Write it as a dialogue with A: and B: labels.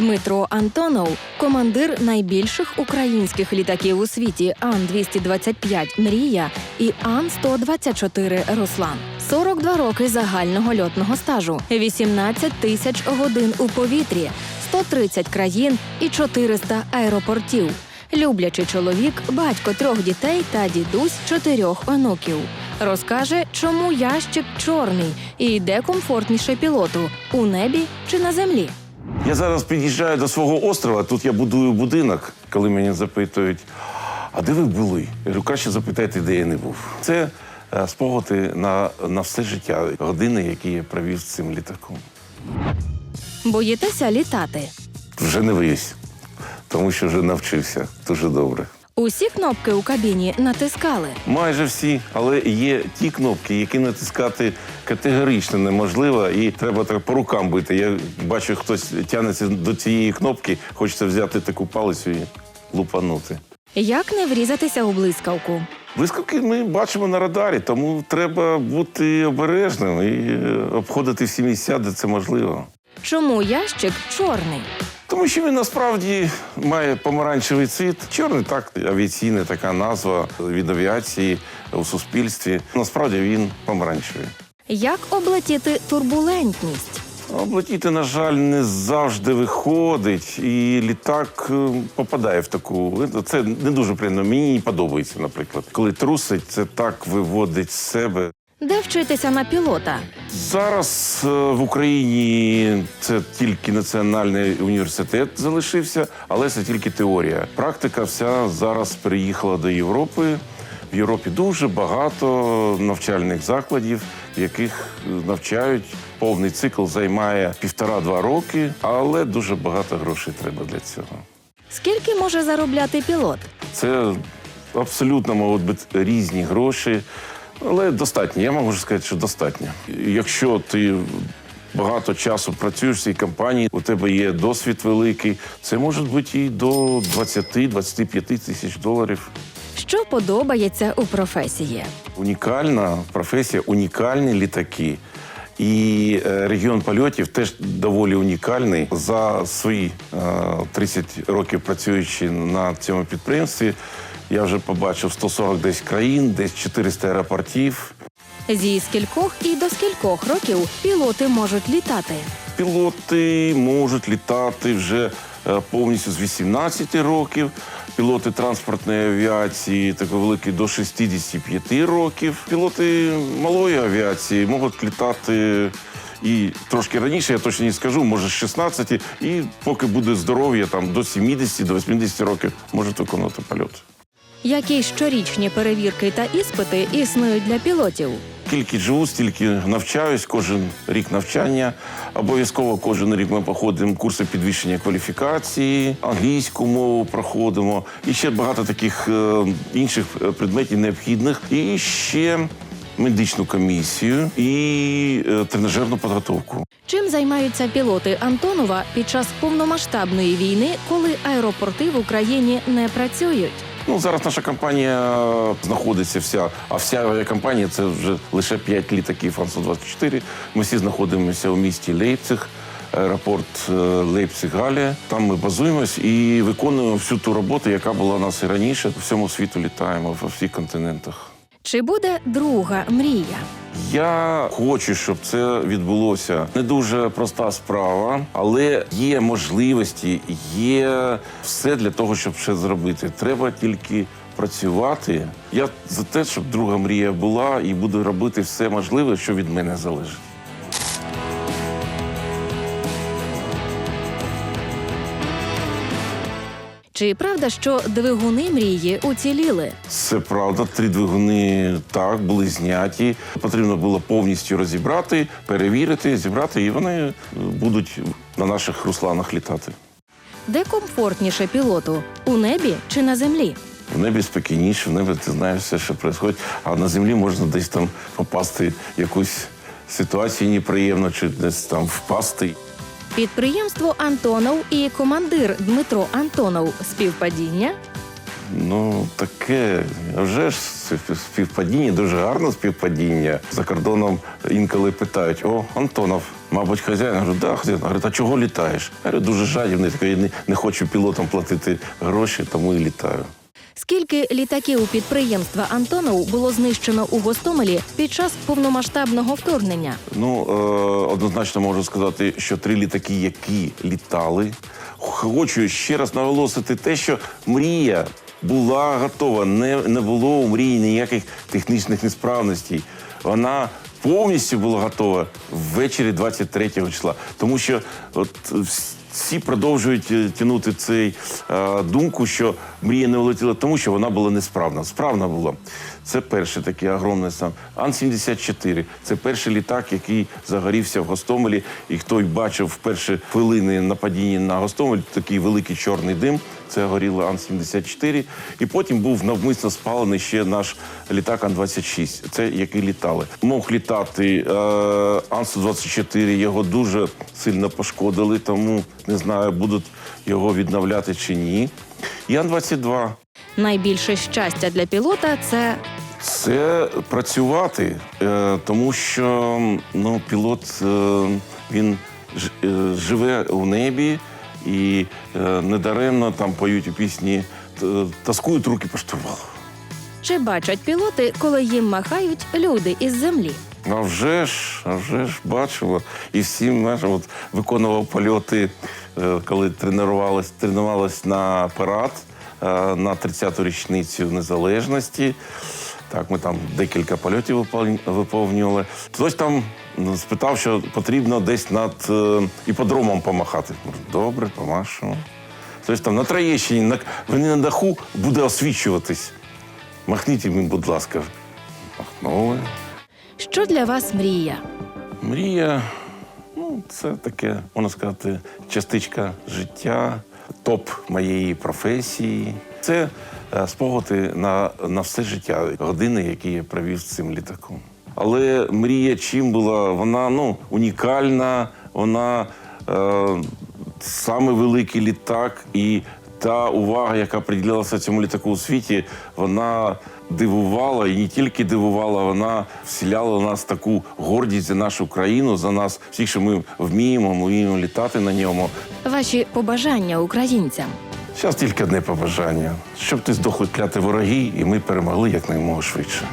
A: Дмитро Антонов, командир найбільших українських літаків у світі Ан-225 Мрія і Ан-124 Руслан. 42 роки загального льотного стажу, 18 тисяч годин у повітрі, 130 країн і 400 аеропортів. Люблячий чоловік, батько трьох дітей та дідусь чотирьох онуків. Розкаже, чому ящик чорний і де комфортніше пілоту у небі чи на землі.
B: Я зараз під'їжджаю до свого острова. Тут я будую будинок, коли мені запитують, а де ви були? Я кажу, краще запитайте, де я не був. Це е, спогади на, на все життя, години, які я провів з цим літаком.
A: Боїтеся літати.
B: Вже не боюсь, тому що вже навчився дуже добре.
A: Усі кнопки у кабіні натискали.
B: Майже всі, але є ті кнопки, які натискати категорично неможливо, і треба так по рукам бити. Я бачу, хтось тягнеться до цієї кнопки, хочеться взяти таку палицю і лупанути.
A: Як не врізатися у блискавку?
B: Блискавки ми бачимо на радарі, тому треба бути обережним і е, обходити всі місця, де це можливо.
A: Чому ящик чорний?
B: Тому що він насправді має помаранчевий цвіт. Чорний так, авіаційна така назва від авіації у суспільстві. Насправді він помаранчевий.
A: Як облетіти турбулентність?
B: Облетіти, на жаль, не завжди виходить, і літак е, попадає в таку. Це не дуже приємно. Мені не подобається, наприклад. Коли трусить, це так виводить з себе.
A: Де вчитися на пілота?
B: Зараз е, в Україні це тільки національний університет залишився, але це тільки теорія. Практика вся зараз переїхала до Європи. В Європі дуже багато навчальних закладів, в яких е, навчають. Повний цикл займає півтора-два роки, але дуже багато грошей треба для цього.
A: Скільки може заробляти пілот?
B: Це абсолютно можуть бути різні гроші, але достатньо. Я можу сказати, що достатньо. Якщо ти багато часу працюєш в цій компанії, у тебе є досвід великий, це може бути і до 20-25 тисяч доларів.
A: Що подобається у професії?
B: Унікальна професія, унікальні літаки. І е, регіон польотів теж доволі унікальний. За свої е, 30 років працюючи на цьому підприємстві, я вже побачив 140 десь країн, десь 400 аеропортів.
A: Зі скількох і до скількох років пілоти можуть літати?
B: Пілоти можуть літати вже е, повністю з 18 років. Пілоти транспортної авіації такої великі до 65 років. Пілоти малої авіації можуть літати і трошки раніше, я точно не скажу, може з 16, і поки буде здоров'я, там до 70, до 80 років можуть виконувати польот.
A: Які щорічні перевірки та іспити існують для пілотів?
B: Скільки живу, стільки навчаюсь, кожен рік навчання. Обов'язково кожен рік ми проходимо курси підвищення кваліфікації, англійську мову проходимо і ще багато таких е, інших е, предметів необхідних. І ще медичну комісію і е, тренажерну підготовку.
A: Чим займаються пілоти Антонова під час повномасштабної війни, коли аеропорти в Україні не працюють?
B: Ну зараз наша компанія знаходиться вся, а вся авіакомпанія це вже лише 5 літаків Ан-124. Ми всі знаходимося у місті Лейпциг. Аеропорт е, Лейпциг-Галія. Там ми базуємось і виконуємо всю ту роботу, яка була у нас і раніше. По всьому світу літаємо во всіх континентах.
A: Чи буде друга мрія?
B: Я хочу, щоб це відбулося. Не дуже проста справа, але є можливості, є все для того, щоб ще зробити. Треба тільки працювати. Я за те, щоб друга мрія була, і буду робити все можливе, що від мене залежить.
A: Чи правда, що двигуни мрії уціліли?
B: Це правда, три двигуни так були зняті. Потрібно було повністю розібрати, перевірити, зібрати, і вони е, будуть на наших русланах літати.
A: Де комфортніше пілоту у небі чи на землі?
B: В небі спокійніше, в небі ти знаєш все, що відбувається, а на землі можна десь там попасти в якусь ситуацію неприємну, чи десь там впасти.
A: Підприємство Антонов і командир Дмитро Антонов співпадіння.
B: Ну, таке, вже ж співпадіння, дуже гарне співпадіння. За кордоном інколи питають: о, Антонов, Мабуть, хазяїн Я говорю, да, хазяїн. Говорить, а чого літаєш? Я говорю, дуже жадібний, такий, не, не хочу пілотам платити гроші, тому і літаю.
A: Скільки літаків підприємства Антонов було знищено у Гостомелі під час повномасштабного вторгнення?
B: Ну, е, однозначно можу сказати, що три літаки, які літали. Хочу ще раз наголосити те, що мрія була готова. Не, не було у мрії ніяких технічних несправностей. Вона повністю була готова ввечері 23 числа. Тому що от всі продовжують тянути тягнути цей е, думку, що мрія не влетіла, тому що вона була несправна. Справна була. Це перший такий огромний сам. Ан-74 це перший літак, який загорівся в Гостомелі. І хто й бачив в перші хвилини нападіння на Гостомель, такий великий чорний дим. Це горіло Ан-74. І потім був навмисно спалений ще наш літак Ан-26. Це який літали. Мог літати е, Ан-124, його дуже сильно пошкодили, тому не знаю, будуть його відновляти чи ні. І Ан-22.
A: Найбільше щастя для пілота це
B: Це працювати, е, тому що ну, пілот е, він е, живе у небі і недаремно там поють у пісні таскують руки по штурвалу.
A: чи бачать пілоти, коли їм махають люди із землі?
B: А вже ж, а вже ж бачила. І всім знаєш, от, виконував польоти, коли тренувалась, тренувалась на парад на 30-ту річницю незалежності. Так, ми там декілька польотів виповнювали. Хтось там спитав, що потрібно десь над е, іподромом помахати. Добре, помашу. Хтось там на Троєщині, на, вони на даху буде освічуватись. Махніть їм, будь ласка. Махнули.
A: Що для вас мрія?
B: Мрія, ну, це таке, можна сказати, частичка життя, топ моєї професії. Це е, спогади на, на все життя, години, які я провів з цим літаком. Але мрія чим була? Вона ну, унікальна, вона е, саме великий літак, і та увага, яка приділялася цьому літаку у світі, вона дивувала і не тільки дивувала, вона вселяла в нас таку гордість за нашу країну, за нас всіх, що ми вміємо, ми вміємо літати на ньому.
A: Ваші побажання українцям?
B: Зараз тільки одне побажання, щоб ти здохли кляти вороги, і ми перемогли якнаймога швидше.